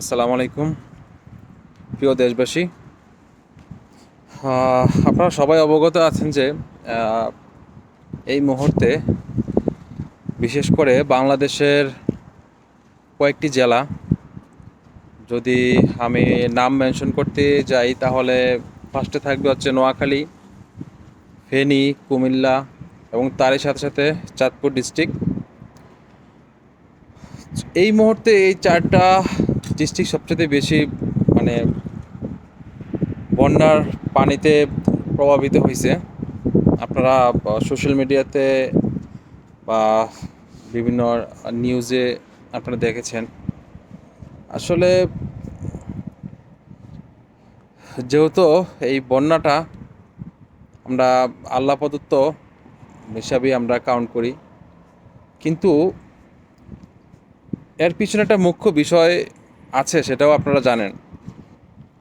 আসসালামু আলাইকুম। প্রিয় দেশবাসী আপনারা সবাই অবগত আছেন যে এই মুহূর্তে বিশেষ করে বাংলাদেশের কয়েকটি জেলা, যদি আমি নাম মেনশন করতে যাই, তাহলে ফার্স্টে থাকবে হচ্ছে নোয়াখালী, ফেনী, কুমিল্লা এবং তারই সাথে সাথে চাঁদপুর ডিস্ট্রিক্ট। এই মুহূর্তে এই চারটা ডিস্ট্রিক্ট সবচেয়ে বেশি মানে বন্যার পানিতে প্রভাবিত হয়েছে আপনারা সোশ্যাল মিডিয়াতে বা বিভিন্ন নিউজে আপনারা দেখেছেন। আসলে, যেহেতু এই বন্যাটা আমরা আল্লাহ প্রদত্ত হিসাবেই আমরা কাউন্ট করি, কিন্তু এর পিছনে একটা মুখ্য বিষয় আছে, সেটাও আপনারা জানেন।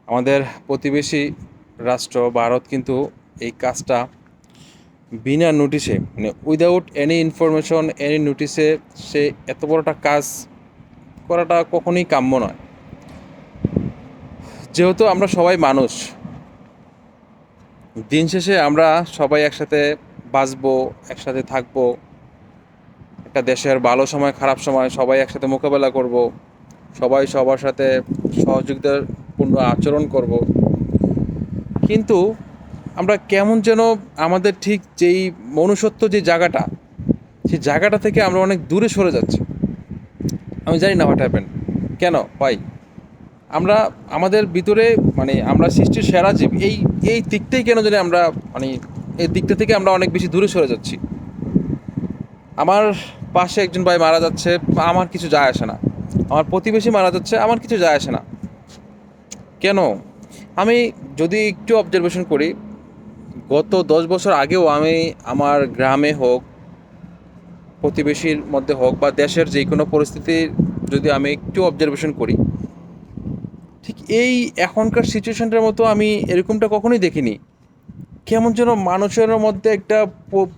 আমাদের প্রতিবেশী রাষ্ট্র ভারত কিন্তু এই কাজটা বিনা নোটিশে মানে উইদাউট এনি ইনফরমেশন এনি নোটিশে সে এত বড় একটা কাজ করাটা কখনোই কাম্য নয়। যেহেতু আমরা সবাই মানুষ, দিন শেষে আমরা সবাই একসাথে বাঁচবো, একসাথে থাকব, একটা দেশের ভালো সময়, খারাপ সময় সবাই একসাথে মোকাবেলা করব। সবাই সবার সাথে সহযোগিতাপূর্ণ আচরণ করব। কিন্তু আমরা কেমন যেন আমাদের ঠিক যেই মনুষ্যত্ব যে জায়গাটা, সেই জায়গাটা থেকে আমরা অনেক দূরে সরে যাচ্ছি। আমি জানি না হোয়াট হ্যাপেন কেন? পাই আমরা, আমাদের ভিতরে মানে আমরা সৃষ্টির সেরা জীব, এই এই দিকটাই কেন জানি আমরা মানে এই দিকটা থেকে আমরা অনেক বেশি দূরে সরে যাচ্ছি। আমার পাশে একজন ভাই মারা যাচ্ছে, আমার কিছু যায় আসে না। আমার প্রতিবেশী মারা যাচ্ছে, আমার কিছু যায় আসে না। কেন? আমি যদি একটু অবজারভেশন করি, গত দশ বছর আগেও আমি আমার গ্রামে হোক, প্রতিবেশীর মধ্যে হোক বা দেশের যে কোনো পরিস্থিতির যদি আমি একটু অবজারভেশন করি, ঠিক এই এখনকার সিচুয়েশনটার মতো আমি এরকমটা কখনোই দেখিনি। কেমন যেন মানুষের মধ্যে একটা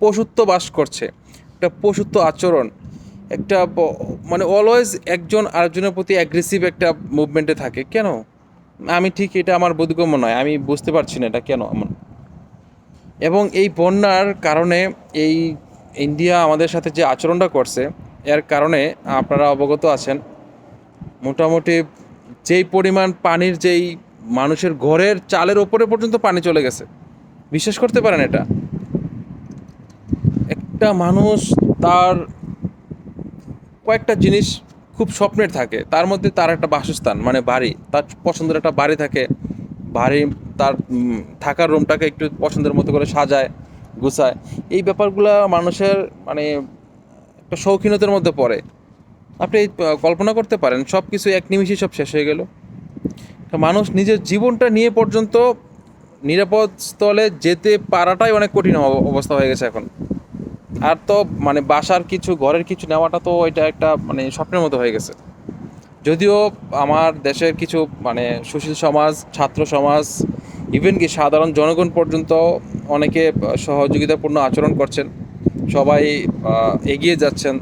পশুত্ব বাস করছে, একটা পশুত্ব আচরণ। একটা মানে অলওয়েজ একজন আরেকজনের প্রতি অ্যাগ্রেসিভ একটা মুভমেন্টে থাকে। কেন? আমি ঠিক এটা আমার বোধগম্য নয়। আমি বুঝতে পারছি না এটা কেন এমন। এবং এই বন্যার কারণে এই ইন্ডিয়া আমাদের সাথে যে আচরণটা করছে, এর কারণে আপনারা অবগত আছেন। মোটামুটি যেই পরিমাণ পানির যেই মানুষের ঘরের চালের ওপরে পর্যন্ত পানি চলে গেছে। বিশ্বাস করতে পারেন এটা? একটা মানুষ তার কয়েকটা জিনিস খুব স্বপ্নের থাকে। তার মধ্যে তার একটা বাসস্থান মানে বাড়ি। তার পছন্দের একটা বাড়ি থাকে। বাড়ি তার থাকার রুমটাকে একটু পছন্দের মতো করে সাজায়, গুছায়। এই ব্যাপারগুলো মানুষের মানে একটা শৌখিনতার মধ্যে পড়ে। আপনি কল্পনা করতে পারেন সব কিছু এক নিমিষেই সব শেষ হয়ে গেল। মানুষ নিজের জীবনটা নিয়ে পর্যন্ত নিরাপদ স্থলে যেতে পারাটাই অনেক কঠিন অব- অবস্থা হয়ে গেছে এখন। আর তো মানে বাসার কিছু, ঘরের কিছু নেওয়াটা তো এটা একটা মানে স্বপ্নের মতো হয়ে গেছে। যদিও আমার দেশের কিছু মানে সুশীল সমাজ, ছাত্র সমাজ ইভেন কি সাধারণ জনগণ পর্যন্ত অনেকে সহযোগিতাপূর্ণ আচরণ করছেন, সবাই এগিয়ে যাচ্ছেন,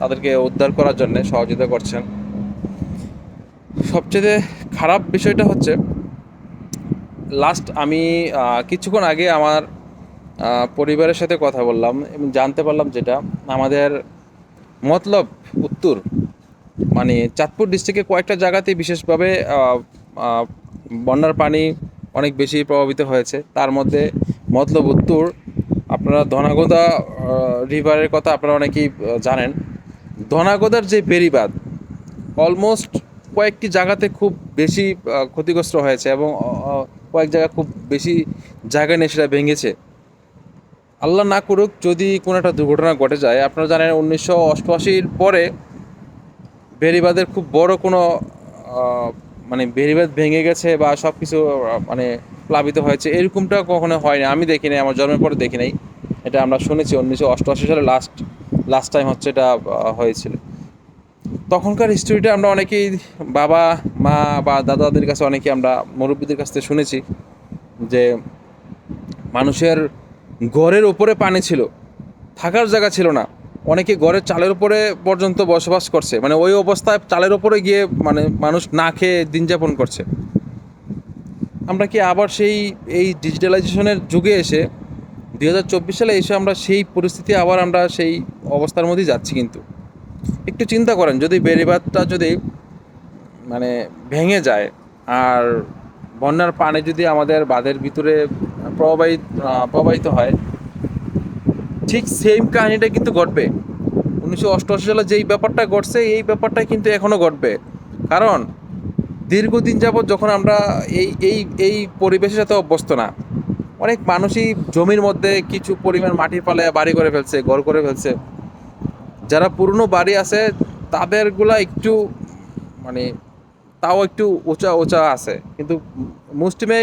তাদেরকে উদ্ধার করার জন্য সহযোগিতা করছেন। সবচেয়ে খারাপ বিষয়টা হচ্ছে লাস্ট আমি কিছুক্ষণ আগে আমার পরিবারের সাথে কথা বললাম এবং জানতে পারলাম যেটা আমাদের মতলব উত্তর মানে চাঁদপুর ডিস্ট্রিক্টে কয়েকটা জায়গাতে বিশেষভাবে বন্যার পানি অনেক বেশি প্রভাবিত হয়েছে। তার মধ্যে মতলব উত্তর, আপনারা ধনাগোদা রিভারের কথা আপনারা অনেকেই জানেন। ধনাগোদার যে বেরিবাদ অলমোস্ট কয়েকটি জায়গাতে খুব বেশি ক্ষতিগ্রস্ত হয়েছে এবং কয়েক জায়গা খুব বেশি জায়গা নিয়ে সেটা ভেঙেছে। আল্লাহ না করুক, যদি কোনো একটা দুর্ঘটনা ঘটে যায়, আপনারা জানেন উনিশশো অষ্টআশির পরে বেড়িবাঁধের খুব বড় কোনো মানে বেরিবাদ ভেঙে গেছে বা সব কিছু মানে প্লাবিত হয়েছে, এরকমটা কখনো হয়নি। আমি দেখি নাই, আমার জন্মের পরে দেখি নাই। এটা আমরা শুনেছি, উনিশশো অষ্টআশি সালে লাস্ট লাস্ট টাইম হচ্ছে এটা হয়েছিল। তখনকার হিস্টোরিটা আমরা অনেকেই, বাবা, মা বা দাদাদের কাছে অনেকেই আমরা মুরব্বীদের কাছ থেকে শুনেছি যে মানুষের ঘরের ওপরে পানি ছিল। থাকার জায়গা ছিল না। অনেকে ঘরের চালের উপরে পর্যন্ত বসবাস করছে। মানে ওই অবস্থায় চালের উপরে গিয়ে মানে মানুষ না খেয়ে দিন যাপন করছে। আমরা কি আবার সেই, এই ডিজিটালাইজেশনের যুগে এসে দু হাজার চব্বিশ সালে এসে আমরা সেই পরিস্থিতি আবার আমরা সেই অবস্থার মধ্যেই যাচ্ছি কিন্তু। একটু চিন্তা করেন, যদি বেড়িবাঁধটা যদি মানে ভেঙে যায় আর বন্যার পানি যদি আমাদের বাঁধের ভিতরে প্রবাহিত প্রবাহিত হয়, ঠিক সেম কাহিনীটা কিন্তু ঘটবে। উনিশশো অষ্টআশি সালে যেই ব্যাপারটা ঘটছে, এই ব্যাপারটা কিন্তু এখনও ঘটবে। কারণ, দীর্ঘদিন যাবৎ যখন আমরা এই এই এই পরিবেশের সাথে অভ্যস্ত না, অনেক মানুষই জমির মধ্যে কিছু পরিমাণ মাটি পালে বাড়ি করে ফেলছে, ঘর করে ফেলছে। যারা পুরনো বাড়ি আছে, তাদেরগুলা একটু মানে তাও একটু উঁচা উঁচা আছে। কিন্তু মুসলিমে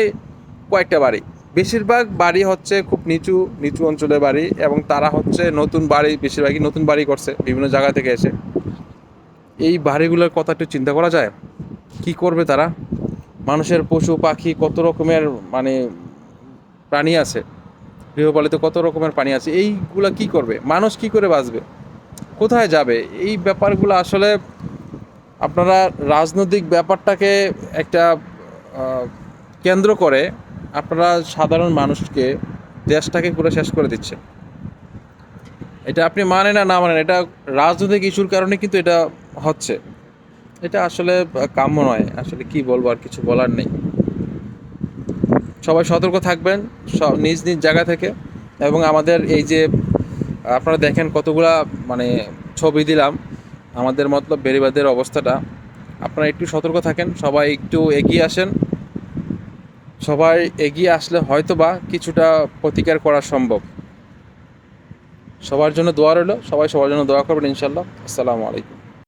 কয়েকটা বাড়ি। বেশিরভাগ বাড়ি হচ্ছে খুব নিচু নিচু অঞ্চলের বাড়ি এবং তারা হচ্ছে নতুন বাড়ি, বেশিরভাগই নতুন বাড়ি করছে, বিভিন্ন জায়গা থেকে এসে। এই বাড়িগুলোর কথা একটু চিন্তা করা যায়? কি করবে তারা? মানুষের পশু, পাখি কত রকমের মানে প্রাণী আছে? গৃহপালিত কত রকমের প্রাণী আছে? এইগুলা কি করবে? মানুষ কি করে বাঁচবে? কোথায় যাবে? এই ব্যাপারগুলো আসলে আপনারা রাজনৈতিক ব্যাপারটাকে একটা কেন্দ্র করে আপনারা সাধারণ মানুষকে দেশটাকে পুরো শেষ করে দিচ্ছে এটা আপনি মানেন না না মানেন, এটা রাজনৈতিক ইস্যুর কারণে কিন্তু এটা হচ্ছে। এটা আসলে কাম্য নয়। আসলে কি বলব আর কিছু বলার নেই। সবাই সতর্ক থাকবেন সব নিজ নিজ জায়গা থেকে। এবং আমাদের এই যে, আপনারা দেখেন কতগুলা মানে ছবি দিলাম। আমাদের মতলব বেরিবাদের অবস্থাটা, আপনারা একটু সতর্ক থাকেন, সবাই একটু এগিয়ে আসেন। সবাই এগিয়ে আসলে হয়তো বা কিছুটা প্রতিকার করা সম্ভব। সবার জন্য দোয়া রইল, সবাই সবার জন্য দোয়া করবেন ইনশাল্লাহ আসসালামু আলাইকুম।